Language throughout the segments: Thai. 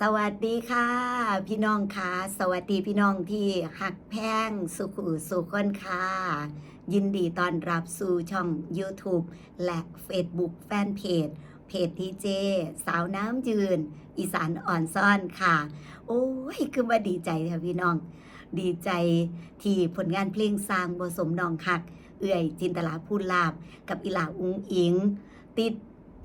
สวัสดีค่ะ พี่น้องค่ะ สวัสดีพี่น้องที่หักแพงสุขุสุขคนค่ะ ยินดีต้อนรับสู่ช่อง YouTube และ Facebook แฟนเพจเพจทีเจ สาวน้ำยืน อีสานอ่อนซ่อนค่ะ โอ้ย คือว่าดีใจค่ะพี่น้อง ดีใจที่ผลงานเพลงสร้างบสมนองคัก เอื่อยจินตลาพูนลาบกับอีหลาอุ้งอิง ติด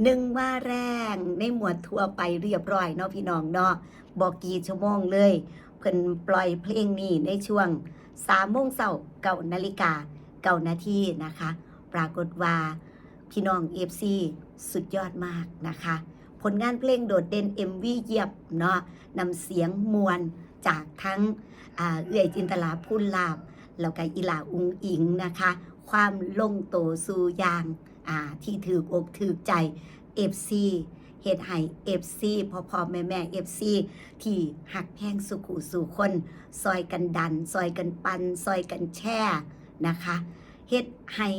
หนึ่งว่าแรงในหมวดทั่วไปเรียบร้อยเนาะพี่น้องเนาะบอกกี่ชั่วโมงเลย เพิ่นปล่อยเพลงนี้ในช่วงสามโมงเช้าเก้านาฬิกาเก้านาทีนะคะ ปรากฏว่าพี่น้องเอฟซีสุดยอดมากนะคะ ผลงานเพลงโดดเด่น MV เยียบเนาะนำเสียงมวลจากทั้งเอื่อยจินตลาพูนลาบแล้วก็อีหลาอุงอิงนะคะ ความลงโตสู่ยาง อ่าที่ถือกอกถือใจ FC เฮ็ดให้ FC พอพอแม่แม่ FC ที่หักแพงสุขุสู่คนซอยกันดัน ซอยกันปัน ซอยกันแช่นะคะเฮ็ดให้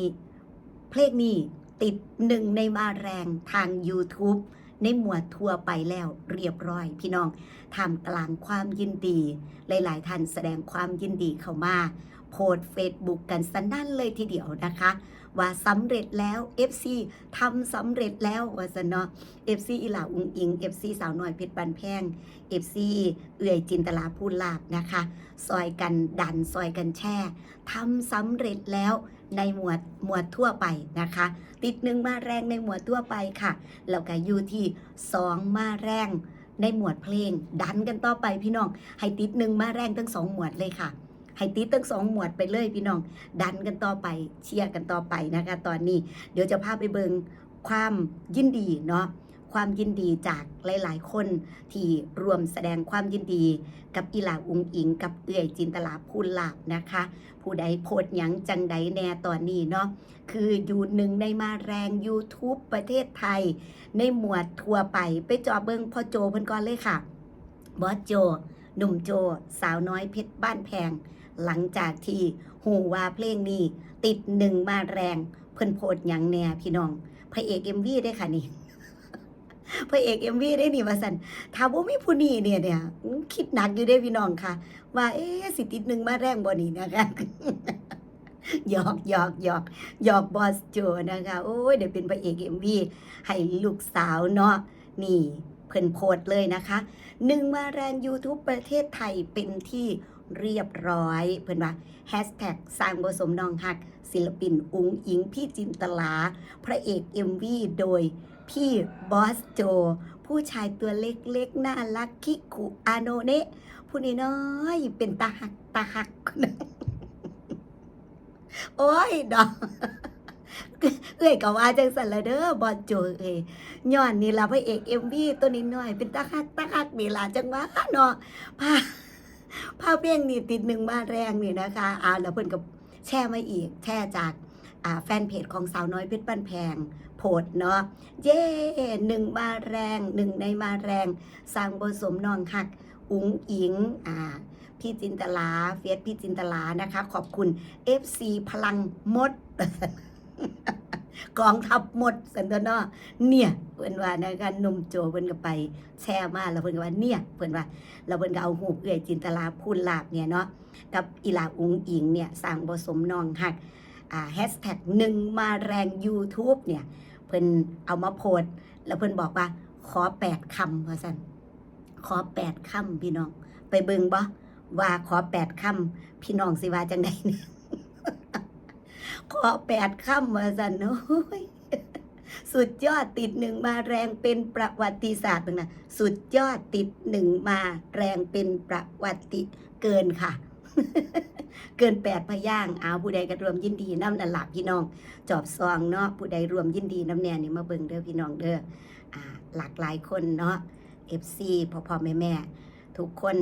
เพลงนี้ติดหนึ่งในมาแรงทาง YouTube ในหมวดทัวร์ไปแล้วเรียบร้อย พี่น้องทำกลางความยินดี หลาย ๆท่านแสดงความยินดีเข้ามา โพสเฟซบุ๊กกันสนั่นเลยทีเดียวนะคะ ว่าสำเร็จแล้ว FC ทำสำเร็จแล้วว่าซะเนาะ FC อีหลาอุงอิง FC สาวน้อยเพชรบันแพง FC เอื่อยจินตลาพูนลาบนะคะ ซอยกันดันซอยกันแช่ทำสำเร็จแล้วในหมวดหมวดทั่วไปนะคะ ติดหนึ่งมาแรงในหมวดทั่วไปค่ะแล้วก็อยู่ที่สองมาแรงในหมวดเพลง ดันกันต่อไปพี่น้อง ให้ติดหนึ่งมาแรงทั้งสองหมวดเลยค่ะ ให้ติดทั้งสองหมวดไปเลยพี่น้อง ดันกันต่อไปเชียร์กันต่อไปนะคะ ตอนนี้เดี๋ยวจะพาไปเบิงความยินดีเนาะความยินดีจากหลาย ๆ คนที่รวมแสดงความยินดี กับอีหลาอุงอิง กับเอื่อยจินตลาพูนลาบนะคะ ผู้ใดโพดยังจังใดแน่ตอนนี้เนาะคืออยู่หนึ่งในมาแรง YouTube ประเทศไทย ในหมวดทัวร์ไปไปจอเบิงพ่อโจเพิ่นก่อนเลยค่ะบอสโจ หนุ่มโจ สาวน้อยเพชรบ้านแพง หลังจากที่หูว่าเพลงนี้ ติดหนึ่งมาแรง เพิ่นโพดยังแน่พี่น้อง พระเอกเอ็มวีได้ค่ะนี่พระเอกเอ็มวีได้นี่ว่าสันถ้าบ่มีผู้นี้เนี่ยเนี่ยคิดหนักอยู่ได้พี่น้องค่ะ ว่าเอ๊สิติดหนึ่งมาแรงบ่นี่นะคะหยอกหยอกหยอกหยอกบอสโจนะคะโอ้ยเดี๋ยวเป็นพระเอกเอ็มวีให้ลูกสาวเนาะนี่เพิ่นโพสต์เลยนะคะหนึ่งมาแรง YouTube ประเทศไทยเป็นที่ เรียบร้อย เพิ่อนว่าแฮชแท็กสร้างบสมนองหัก ศิลปินอุงอิงพี่จินตลา พระเอก MV โดยพี่บอสโจ ผู้ชายตัวเล็กๆ น่ารักคิคุอาโนเนะผู้น้อยๆเป็นตาหักตาหักโอ้ยดอกเอ้ยก็ว่าจังสันละเด้อบอสโจเอ้ยย้อนนี่ละพระเอกเอ็มวีตัวนี้น้อย เป็นตาฮักตาฮักนี่ล่ะจังว่าเนาะพา พาพเพลงนี่ติดหนึ่งมาแรงนี่นะคะอ่าแล้วเพิ่อนก็แชร์มาอีก แชร์จากอ่าแฟนเพจของสาวน้อยเพชรบ้านแพงโพสเนาะเย้หนึ่งมาแรงหนึ่งในมาแรงสร้างบสมนองหักอุ๋งอิงอ่าพี่จินตลาเฟียสพี่จินตลานะคะ ขอบคุณ FC พลังมด กองทัพหมดสันตนาเนี่ยเพิ่อนว่านะคะหนุ่มโจเพิ่อนก็ไปแชร์มาแล้วเพิ่อนก็ว่าเนี่ยเพิ่อนว่าแล้วเพิ่อนก็เอาหูเอื้อยจินตลาพูนลาบเนี่ยเนาะกับอีลาอุงอิงเนี่ยสร้างบสมนองหักอ่าแฮชแท็กหนึ่งมาแรง YouTube เนี่ยเพิ่อนเอามาโพสแล้วเพิ่อนบอกว่าขอแปดคำว่าซั่นขอแปดคำพี่น้อง ไปเบิงบ่ว่าขอแปดคำพี่น้องสิว่าจังไดเนี่ย ขอแปดคำว่าสันโอ้ยสุดยอดติดหนึ่งมาแรงเป็นประวัติศาสตร์เพิ่นะสุดยอดติดหนึ่งมาแรงเป็นประวัติเกินค่ะ เกินแปดพยางเอาผู้ใดก็รวมยินดีน้ำนันหลับพี่น้อง จอบซองเนาะผู้ใดรวมยินดีน้ำแน่นี่มาเบิ่งเด้อพี่น้องเด้ออ่า หลากหลายคนเนาะ FC พ่อพ่อแม่แม่ทุกคน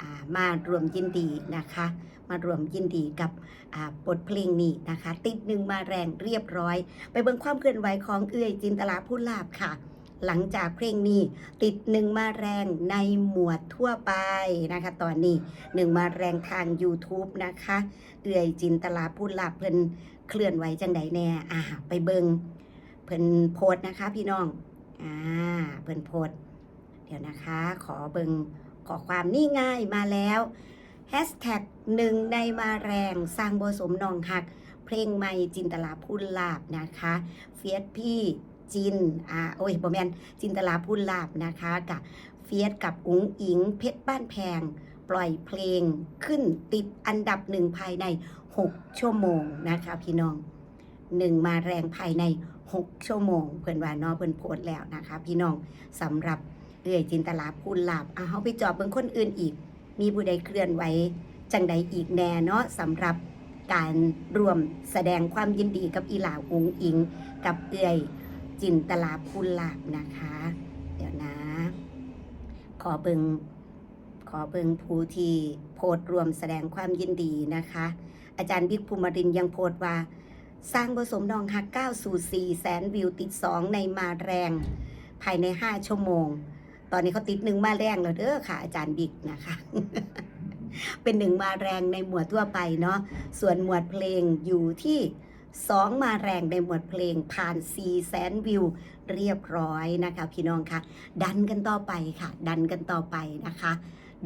อ่ามารวมยินดีนะคะ มารวมยินดีกับบทเพลงนี้นะคะ ติดหนึ่งมาแรงเรียบร้อย ไปเบิ่งความเคลื่อนไหวของเอื้อยจินตลาพูดลาบค่ะ หลังจากเพลงนี้ติดหนึ่งมาแรงในหมวดทั่วไปนะคะ ตอนนี้หนึ่งมาแรงทาง YouTube นะคะ เอื้อยจินตลาพูดลาบเพิ่นเคลื่อนไหวจังใดแน่อ่าไปเบิงเพิ่นโพสนะคะ พี่น้องอ่าเพิ่นโพสเดี๋ยวนะคะ ขอเบิงขอความนี่ง่ายมาแล้ว แฮชแท็กหนึ่งในมาแรงสร้างโบสมนองหัก เพลงใหม่จินตลาพูนลาบนะคะ เฟียสพี่จิน อ่า โอ้ยบอแมนจินตลาพูนลาบนะคะกับเฟียสกับอุ๋งอิง เพชรบ้านแพง ปล่อยเพลงขึ้นติดอันดับหนึ่งภายใน 6 ชั่วโมงนะคะพี่น้องหนึ่งมาแรงภายใน 6 ชั่วโมง เพื่อนว่านอเพื่อนโพสแล้วนะคะ พี่น้องสำหรับเอื่อยจินตลาพูนลาบเอาเขาไปจอบเบิ่งคนอื่นอีก มีผู้ใดเคลื่อนไหวจังใดอีกแน่เนาะสำหรับการรวมแสดงความยินดีกับอีหลาอุงอิง กับเอื่อยจินตลาพูนลาบนะคะ เดี๋ยวนะ ขอเบิงขอเบิงผู้ที่โพสรวมแสดงความยินดีนะคะ อาจารย์บิ๊กภูมิรินยังโพสว่า สร้างผสมนองฮักก้าสู่4แสนวิวติด 2 ในมาแรง ภายใน 5 ชั่วโมง ตอนนี้เขาติดหนึ่งมาแรงแล้วเด้อค่ะ อาจารย์บิ๊กนะคะ เป็นหนึ่งมาแรงในหมวดทั่วไปเนาะส่วนหมวดเพลงอยู่ที่2มาแรงในหมวดเพลงผ่าน4แสนวิวเรียบร้อยนะคะ พี่น้องค่ะดันกันต่อไปค่ะ ดันกันต่อไปนะคะ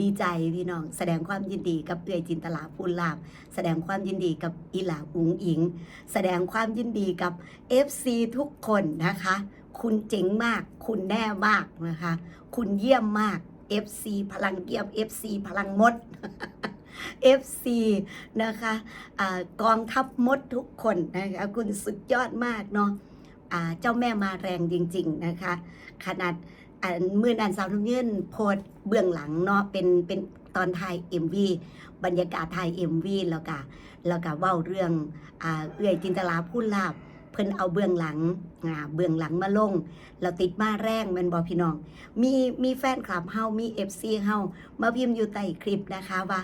ดีใจพี่น้อง แสดงความยินดีกับเตือยจินตลาพูนลาบ แสดงความยินดีกับอีหลาอุงอิง แสดงความยินดีกับ FC ทุกคนนะคะ คุณเจ๋งมาก คุณแน่มากนะคะ คุณเยี่ยมมาก FC พลังเยี่ยม FC พลังมด FC นะคะอกองทัพมดทุกคนนะคะคุณสุดยอดมากเนาะเจ้าแม่มาแรงจริง ๆ นะคะ ขนาดมือนันสาวทุ่งยืนโพสเบื้องหลังเนาะเป็นเป็นตอนถ่าย MV บรรยากาศถ่าย MV แล้วก็แล้วก็เว้าเรื่องอเอื้อยจินตลาพูดลาบ เพิ่นเอาเบื้องหลังอ่าเบื้องหลังมาลง เราติดมาแรงแมันบอพี่น้อง มีมีแฟนคลับเฮามีเอฟซีเฮามาพิมพ์อยู่ใต้คลิปนะคะว่า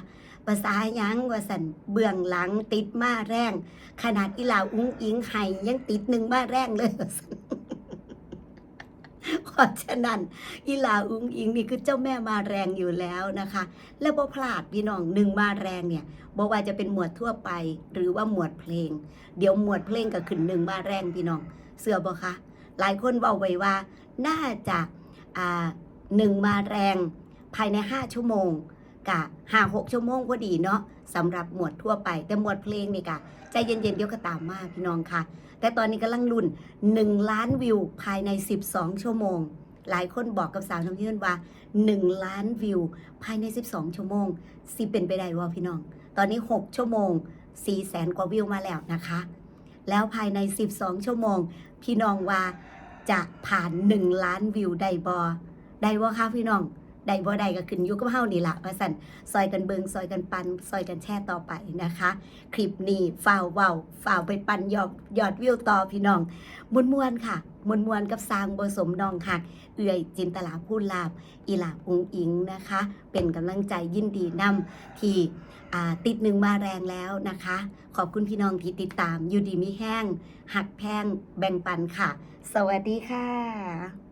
ภาษายังว่าสันเบื้องหลังติดมาแรง ขนาดอีลาอุ้งอิงไห้ยังติดหนึ่งมาแรงเลยสัน เพราะฉะนั้นอีลาอุ้งอิงนี่คือเจ้าแม่มาแรงอยู่แล้วนะคะ แล้วบ่พลาดพี่น้องหนึ่งมาแรงเนี่ยบอกว่าจะเป็นหมวดทั่วไป หรือว่าหมวดเพลง เดี๋ยวหมวดเพลงก็ขึ้นหนึ่งมาแรงพี่น้อง เสือบ่คะหลายคนบอกไว้ว่า น่าจะหนึ่งมาแรงภายใน 5 ชั่วโมง กะห้าหกชั่วโมงพอดีเนาะสำหรับหมวดทั่วไป แต่หมวดเพลงนี่กะใจเย็นๆเดี๋ยวก็ตามมาพี่น้องค่ะ แต่ตอนนี้กำลังลุ้น1 ล้านวิวภายใน 12 ชั่วโมง หลายคนบอกกับสาวน้ำยื่นว่า 1 ล้านวิว ภายใน 12 ชั่วโมงสิเป็นไปได้ว่าพี่น้อง ตอนนี้ 6 ชั่วโมง4แสนกว่าวิวมาแล้วนะคะ แล้วภายใน 12 ชั่วโมง พี่น้องว่าจะผ่าน 1 ล้านวิวได้บอได้บ่คะพี่น้อง ได้บ่ได้ก็ขึ้นอยู่กับเฮานี่ละว่าสั่นซอยกันเบิงซอยกันปันซอยกันแช่ต่อไปนะคะ คลิปนี้ฝ่าวเว้าฝ่าวไปปันยอดยอดวิวต่อพี่น้องมวนมวนค่ะมวนมวนกับสร้างบสมนองค่ะเอื่อยจินตลาพูดลาบอีลาบอุงอิงนะคะ เป็นกำลังใจยินดีนำที่ติดหนึ่งมาแรงแล้วนะคะ ขอบคุณพี่น้องที่ติดตามอยู่ดีมีแห้ง หักแพงแบ่งปันค่ะ สวัสดีค่ะ